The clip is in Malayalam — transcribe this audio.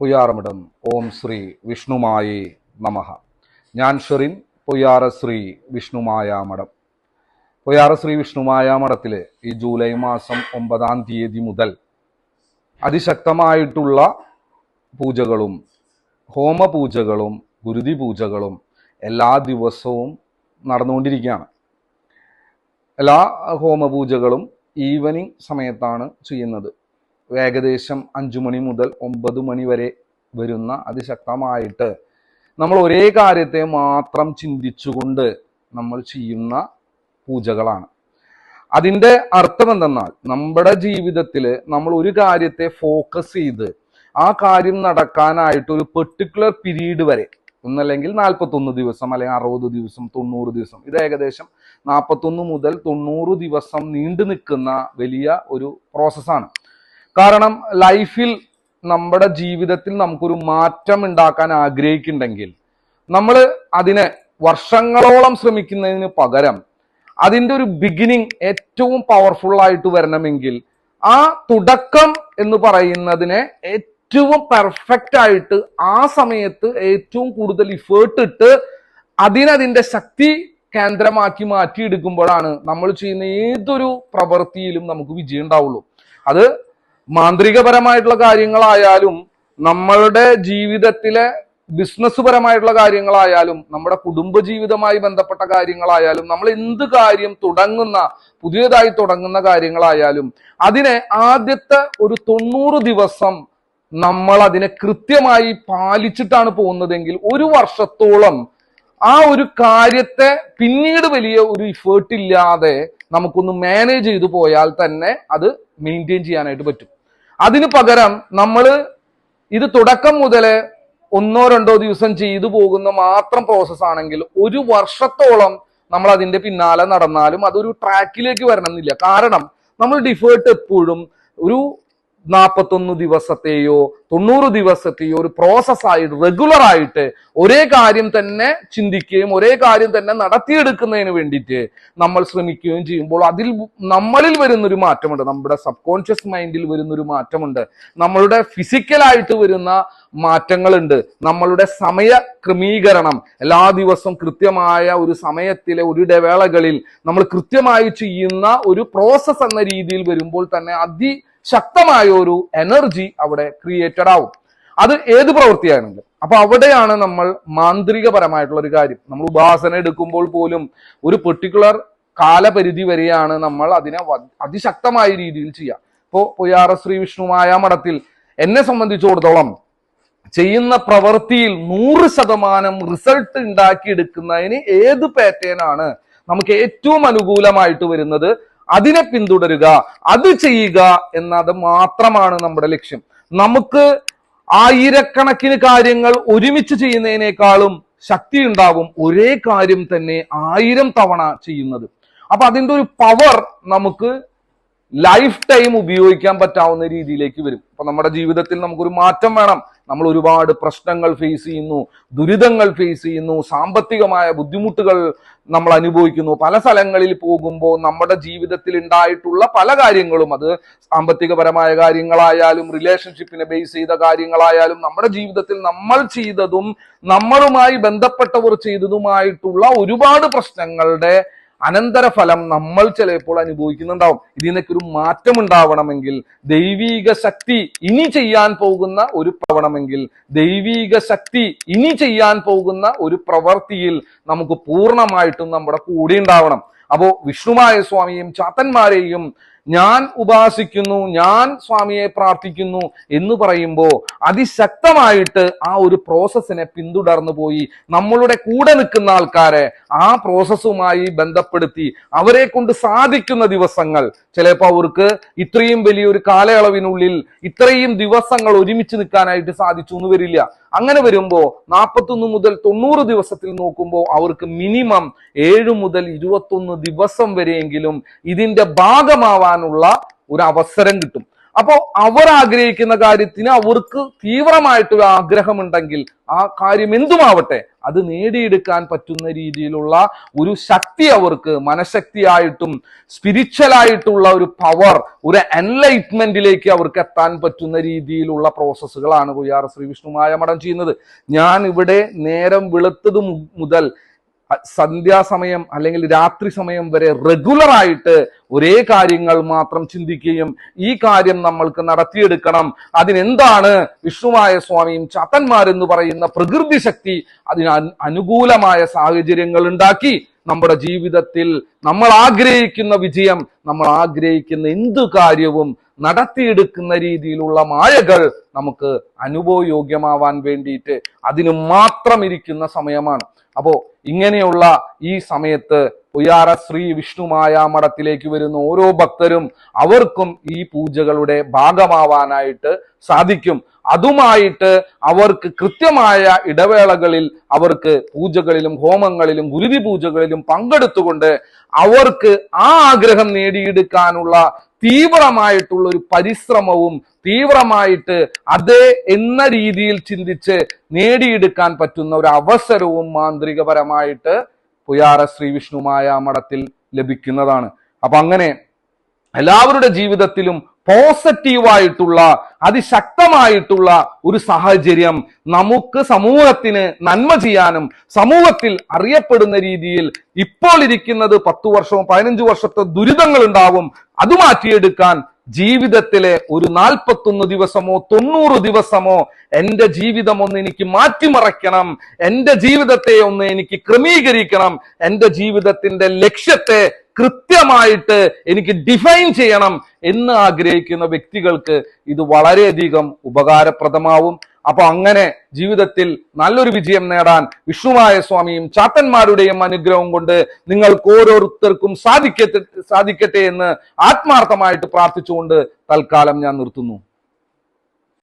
പുയ്യാറമിടം. ഓം ശ്രീ വിഷ്ണുമായി നമഃ. ഞാൻ ഷെറിൻ പൊയ്യാറ ശ്രീ വിഷ്ണുമായ മഠം ശ്രീ വിഷ്ണുമായ മഠത്തിൽ ഈ ജൂലൈ മാസം ഒമ്പതാം തീയതി മുതൽ അതിശക്തമായിട്ടുള്ള പൂജകളും ഹോമപൂജകളും ഗുരുതി പൂജകളും എല്ലാ ദിവസവും നടന്നുകൊണ്ടിരിക്കുകയാണ്. എല്ലാ ഹോമപൂജകളും ഈവനിങ് സമയത്താണ് ചെയ്യുന്നത്. ഏകദേശം അഞ്ചു മണി മുതൽ ഒമ്പത് മണി വരെ വരുന്ന അതിശക്തമായിട്ട് നമ്മൾ ഒരേ കാര്യത്തെ മാത്രം ചിന്തിച്ചുകൊണ്ട് നമ്മൾ ചെയ്യുന്ന പൂജകളാണ്. അതിന്റെ അർത്ഥം എന്തെന്നാൽ നമ്മുടെ ജീവിതത്തിൽ നമ്മൾ ഒരു കാര്യത്തെ ഫോക്കസ് ചെയ്ത് ആ കാര്യം നടക്കാനായിട്ട് ഒരു പെർട്ടിക്കുലർ പീരീഡ് വരെ ഒന്നല്ലെങ്കിൽ നാൽപ്പത്തൊന്ന് ദിവസം അല്ലെങ്കിൽ അറുപത് ദിവസം തൊണ്ണൂറ് ദിവസം ഇത് ഏകദേശം നാൽപ്പത്തൊന്ന് മുതൽ തൊണ്ണൂറ് ദിവസം നീണ്ടു നിൽക്കുന്ന വലിയ ഒരു പ്രോസസ്സാണ് കാരണം ലൈഫിൽ നമ്മുടെ ജീവിതത്തിൽ നമുക്കൊരു മാറ്റം ഉണ്ടാക്കാൻ ആഗ്രഹിക്കുന്നുണ്ടെങ്കിൽ നമ്മൾ അതിനെ വർഷങ്ങളോളം ശ്രമിക്കുന്നതിന് പകരം അതിന്റെ ഒരു ബിഗിനിങ് ഏറ്റവും പവർഫുൾ ആയിട്ട് വരണമെങ്കിൽ ആ തുടക്കം എന്ന് പറയുന്നതിനെ ഏറ്റവും പെർഫെക്റ്റ് ആയിട്ട് ആ സമയത്ത് ഏറ്റവും കൂടുതൽ ഇഫേർട്ട് ഇട്ട് അതിനതിന്റെ ശക്തി കേന്ദ്രമാക്കി മാറ്റിയെടുക്കുമ്പോഴാണ് നമ്മൾ ചെയ്യുന്ന ഏതൊരു പ്രവൃത്തിയിലും നമുക്ക് വിജയം ഉണ്ടാവുള്ളൂ. അത് മാന്ത്രികപരമായിട്ടുള്ള കാര്യങ്ങളായാലും നമ്മളുടെ ജീവിതത്തിലെ ബിസിനസ് പരമായിട്ടുള്ള കാര്യങ്ങളായാലും നമ്മുടെ കുടുംബ ജീവിതമായി ബന്ധപ്പെട്ട കാര്യങ്ങളായാലും നമ്മൾ എന്ത് കാര്യം തുടങ്ങുന്ന പുതിയതായി തുടങ്ങുന്ന കാര്യങ്ങളായാലും അതിനെ ആദ്യത്തെ ഒരു തൊണ്ണൂറ് ദിവസം നമ്മൾ അതിനെ കൃത്യമായി പാലിച്ചിട്ടാണ് പോകുന്നതെങ്കിൽ ഒരു വർഷത്തോളം ആ ഒരു കാര്യത്തെ പിന്നീട് വലിയ ഒരു ഇഫേർട്ട് ഇല്ലാതെ നമുക്കൊന്ന് മാനേജ് ചെയ്തു പോയാൽ തന്നെ അത് മെയിന്റെയിൻ ചെയ്യാനായിട്ട് പറ്റും. അതിന് പകരം നമ്മൾ ഇത് തുടക്കം മുതലേ ഒന്നോ രണ്ടോ ദിവസം ചെയ്തു പോകുന്ന മാത്രം പ്രോസസ് ആണെങ്കിൽ ഒരു വർഷത്തോളം നമ്മൾ അതിന്റെ പിന്നാലെ നടന്നാലും അതൊരു ട്രാക്കിലേക്ക് വരണമെന്നില്ല. കാരണം നമ്മൾ ഡിഫേർട്ട് എപ്പോഴും ഒരു നാൽപ്പത്തൊന്ന് ദിവസത്തെയോ തൊണ്ണൂറ് ദിവസത്തെയോ ഒരു പ്രോസസ്സായിട്ട് റെഗുലർ ആയിട്ട് ഒരേ കാര്യം തന്നെ ചിന്തിക്കുകയും ഒരേ കാര്യം തന്നെ നടത്തിയെടുക്കുന്നതിന് വേണ്ടിയിട്ട് നമ്മൾ ശ്രമിക്കുകയും ചെയ്യുമ്പോൾ അതിൽ നമ്മളിൽ വരുന്നൊരു മാറ്റമുണ്ട്. നമ്മുടെ സബ് കോൺഷ്യസ് മൈൻഡിൽ വരുന്നൊരു മാറ്റമുണ്ട്. നമ്മളുടെ ഫിസിക്കലായിട്ട് വരുന്ന മാറ്റങ്ങളുണ്ട്. നമ്മളുടെ സമയ ക്രമീകരണം എല്ലാ ദിവസവും കൃത്യമായ ഒരു സമയത്തിലെ ഒരു ഇടവേളകളിൽ നമ്മൾ കൃത്യമായി ചെയ്യുന്ന ഒരു പ്രോസസ്സ് എന്ന രീതിയിൽ വരുമ്പോൾ തന്നെ അതി ശക്തമായ ഒരു എനർജി അവിടെ ക്രിയേറ്റഡ് ആവും. അത് ഏത് പ്രവൃത്തിയാണെങ്കിലും അപ്പൊ അവിടെയാണ് നമ്മൾ മാന്ത്രികപരമായിട്ടുള്ള ഒരു കാര്യം. നമ്മൾ ഉപാസന എടുക്കുമ്പോൾ പോലും ഒരു പെർട്ടിക്കുലർ കാലപരിധി വരെയാണ് നമ്മൾ അതിനെ അതിശക്തമായ രീതിയിൽ ചെയ്യുക. ഇപ്പോ പൊയ്യാറ ശ്രീ വിഷ്ണുമായ മഠത്തിൽ എന്നെ സംബന്ധിച്ചിടത്തോളം ചെയ്യുന്ന പ്രവൃത്തിയിൽ നൂറ് ശതമാനം റിസൾട്ട് ഉണ്ടാക്കിയെടുക്കുന്നതിന് ഏത് പാറ്റേൺ ആണ്? നമുക്ക് ഏറ്റവും അനുകൂലമായിട്ട് വരുന്നത് അതിനെ പിന്തുടരുക അത് ചെയ്യുക എന്നത് മാത്രമാണ് നമ്മുടെ ലക്ഷ്യം. നമുക്ക് ആയിരക്കണക്കിന് കാര്യങ്ങൾ ഒരുമിച്ച് ചെയ്യുന്നതിനേക്കാളും ശക്തി ഉണ്ടാവും ഒരേ കാര്യം തന്നെ ആയിരം തവണ ചെയ്യുന്നത്. അപ്പൊ അതിന്റെ ഒരു പവർ നമുക്ക് ലൈഫ് ടൈം ഉപയോഗിക്കാൻ പറ്റാവുന്ന രീതിയിലേക്ക് വരും. അപ്പൊ നമ്മുടെ ജീവിതത്തിൽ നമുക്കൊരു മാറ്റം വേണം. നമ്മൾ ഒരുപാട് പ്രശ്നങ്ങൾ ഫേസ് ചെയ്യുന്നു ദുരിതങ്ങൾ ഫേസ് ചെയ്യുന്നു സാമ്പത്തികമായ ബുദ്ധിമുട്ടുകൾ നമ്മൾ അനുഭവിക്കുന്നു. പല സ്ഥലങ്ങളിൽ പോകുമ്പോൾ നമ്മുടെ ജീവിതത്തിൽ ഉണ്ടായിട്ടുള്ള പല കാര്യങ്ങളും അത് സാമ്പത്തികപരമായ കാര്യങ്ങളായാലും റിലേഷൻഷിപ്പിനെ ബേസ് ചെയ്ത കാര്യങ്ങളായാലും നമ്മുടെ ജീവിതത്തിൽ നമ്മൾ ചെയ്തതും നമ്മളുമായി ബന്ധപ്പെട്ടവർ ചെയ്തതുമായിട്ടുള്ള ഒരുപാട് പ്രശ്നങ്ങളുടെ അനന്തരഫലം നമ്മൾ ചിലപ്പോൾ അനുഭവിക്കുന്നുണ്ടാവും. ഇതിൽ നിന്നൊക്കെ ഒരു മാറ്റം ഉണ്ടാവണമെങ്കിൽ ദൈവീക ശക്തി ഇനി ചെയ്യാൻ പോകുന്ന ഒരു പ്രവണമെങ്കിൽ ദൈവീക ശക്തി ഇനി ചെയ്യാൻ പോകുന്ന ഒരു പ്രവൃത്തിയിൽ നമുക്ക് പൂർണമായിട്ടും നമ്മുടെ കൂടെ ഉണ്ടാവണം. അപ്പോ വിഷ്ണുമായ സ്വാമിയും ചാത്തന്മാരെയും ഞാൻ ഉപാസിക്കുന്നു ഞാൻ സ്വാമിയെ പ്രാർത്ഥിക്കുന്നു എന്ന് പറയുമ്പോൾ അതിശക്തമായിട്ട് ആ ഒരു പ്രോസസ്സിനെ പിന്തുടർന്നു പോയി. നമ്മളുടെ കൂടെ നിൽക്കുന്ന ആൾക്കാരെ ആ പ്രോസസ്സുമായി ബന്ധപ്പെടുത്തി അവരെ കൊണ്ട് സാധിക്കുന്ന ദിവസങ്ങൾ. ചിലപ്പോൾ അവർക്ക് ഇത്രയും വലിയൊരു കാലയളവിനുള്ളിൽ ഇത്രയും ദിവസങ്ങൾ ഒരുമിച്ച് നിൽക്കാനായിട്ട് സാധിച്ചു എന്ന് വരില്ല. അങ്ങനെ വരുമ്പോൾ നാൽപ്പത്തൊന്ന് മുതൽ തൊണ്ണൂറ് ദിവസത്തിൽ നോക്കുമ്പോൾ അവർക്ക് മിനിമം ഏഴ് മുതൽ ഇരുപത്തൊന്ന് ദിവസം വരെയെങ്കിലും ഇതിന്റെ ഭാഗമാവാനുള്ള ഒരു അവസരം കിട്ടും. അപ്പോ അവർ ആഗ്രഹിക്കുന്ന കാര്യത്തിന് അവർക്ക് തീവ്രമായിട്ടൊരു ആഗ്രഹമുണ്ടെങ്കിൽ ആ കാര്യം എന്തുമാവട്ടെ അത് നേടിയെടുക്കാൻ പറ്റുന്ന രീതിയിലുള്ള ഒരു ശക്തി അവർക്ക് മനഃശക്തിയായിട്ടും സ്പിരിച്വലായിട്ടുള്ള ഒരു പവർ ഒരു എൻലൈറ്റ്മെന്റിലേക്ക് അവർക്ക് എത്താൻ പറ്റുന്ന രീതിയിലുള്ള പ്രോസസ്സുകളാണ് കുയ്യാർ ശ്രീ വിഷ്ണുമായ മഠം ചെയ്യുന്നത്. ഞാൻ ഇവിടെ നേരം വെളുത്തത് മുതൽ സന്ധ്യാസമയം അല്ലെങ്കിൽ രാത്രി സമയം വരെ റെഗുലർ ആയിട്ട് ഒരേ കാര്യങ്ങൾ മാത്രം ചിന്തിക്കുകയും ഈ കാര്യം നമ്മൾക്ക് നടത്തിയെടുക്കണം. അതിനെന്താണ് വിഷ്ണുവായ സ്വാമിയും ചാത്തന്മാരെന്ന് പറയുന്ന പ്രകൃതി ശക്തി അതിന് അനുകൂലമായ സാഹചര്യങ്ങൾ ഉണ്ടാക്കി. നമ്മുടെ ജീവിതത്തിൽ നമ്മൾ ആഗ്രഹിക്കുന്ന വിജയം നമ്മൾ ആഗ്രഹിക്കുന്ന എന്തു കാര്യവും നടത്തിയെടുക്കുന്ന രീതിയിലുള്ള മായകൾ നമുക്ക് അനുഭവയോഗ്യമാവാൻ വേണ്ടിയിട്ട് അതിന് മാത്രം ഇരിക്കുന്ന സമയമാണ്. അപ്പോ ഇങ്ങനെയുള്ള ഈ സമയത്ത് ഉയ്യാറ ശ്രീ വിഷ്ണുമായ മഠത്തിലേക്ക് വരുന്ന ഓരോ ഭക്തരും അവർക്കും ഈ പൂജകളുടെ ഭാഗമാവാനായിട്ട് സാധിക്കും. അതുമായിട്ട് അവർക്ക് കൃത്യമായ ഇടവേളകളിൽ അവർക്ക് പൂജകളിലും ഹോമങ്ങളിലും ഗുരുതി പൂജകളിലും പങ്കെടുത്തുകൊണ്ട് അവർക്ക് ആ ആഗ്രഹം നേടിയെടുക്കാനുള്ള തീവ്രമായിട്ടുള്ള ഒരു പരിശ്രമവും തീവ്രമായിട്ട് അതേ എന്ന രീതിയിൽ ചിന്തിച്ച് നേടിയെടുക്കാൻ പറ്റുന്ന ഒരു അവസരവും മാന്ത്രികപരമായിട്ട് പുയാറ ശ്രീ വിഷ്ണുമായ മഠത്തിൽ ലഭിക്കുന്നതാണ്. അപ്പൊ അങ്ങനെ എല്ലാവരുടെ ജീവിതത്തിലും പോസിറ്റീവായിട്ടുള്ള അതിശക്തമായിട്ടുള്ള ഒരു സാഹചര്യം നമുക്ക് സമൂഹത്തിന് നന്മ ചെയ്യാനും സമൂഹത്തിൽ അറിയപ്പെടുന്ന രീതിയിൽ ഇപ്പോൾ ഇരിക്കുന്നത് പത്തു വർഷവും പതിനഞ്ചു വർഷത്തെ ദുരിതങ്ങൾ ഉണ്ടാവും അത് മാറ്റിയെടുക്കാൻ ജീവിതത്തിലെ ഒരു നാൽപ്പത്തൊന്ന് ദിവസമോ തൊണ്ണൂറ് ദിവസമോ എന്റെ ജീവിതം ഒന്ന് എനിക്ക് മാറ്റിമറയ്ക്കണം. എന്റെ ജീവിതത്തെ ഒന്ന് എനിക്ക് ക്രമീകരിക്കണം. എന്റെ ജീവിതത്തിന്റെ ലക്ഷ്യത്തെ കൃത്യമായിട്ട് എനിക്ക് ഡിഫൈൻ ചെയ്യണം എന്ന് ആഗ്രഹിക്കുന്ന വ്യക്തികൾക്ക് ഇത് വളരെയധികം ഉപകാരപ്രദമാവും. അപ്പൊ അങ്ങനെ ജീവിതത്തിൽ നല്ലൊരു വിജയം നേടാൻ വിഷ്ണുമായ സ്വാമിയും ചാത്തന്മാരുടെയും അനുഗ്രഹം കൊണ്ട് നിങ്ങൾക്ക് ഓരോരുത്തർക്കും സാധിക്കട്ടെ സാധിക്കട്ടെ എന്ന് ആത്മാർത്ഥമായിട്ട് പ്രാർത്ഥിച്ചുകൊണ്ട് തൽക്കാലം ഞാൻ നിർത്തുന്നു.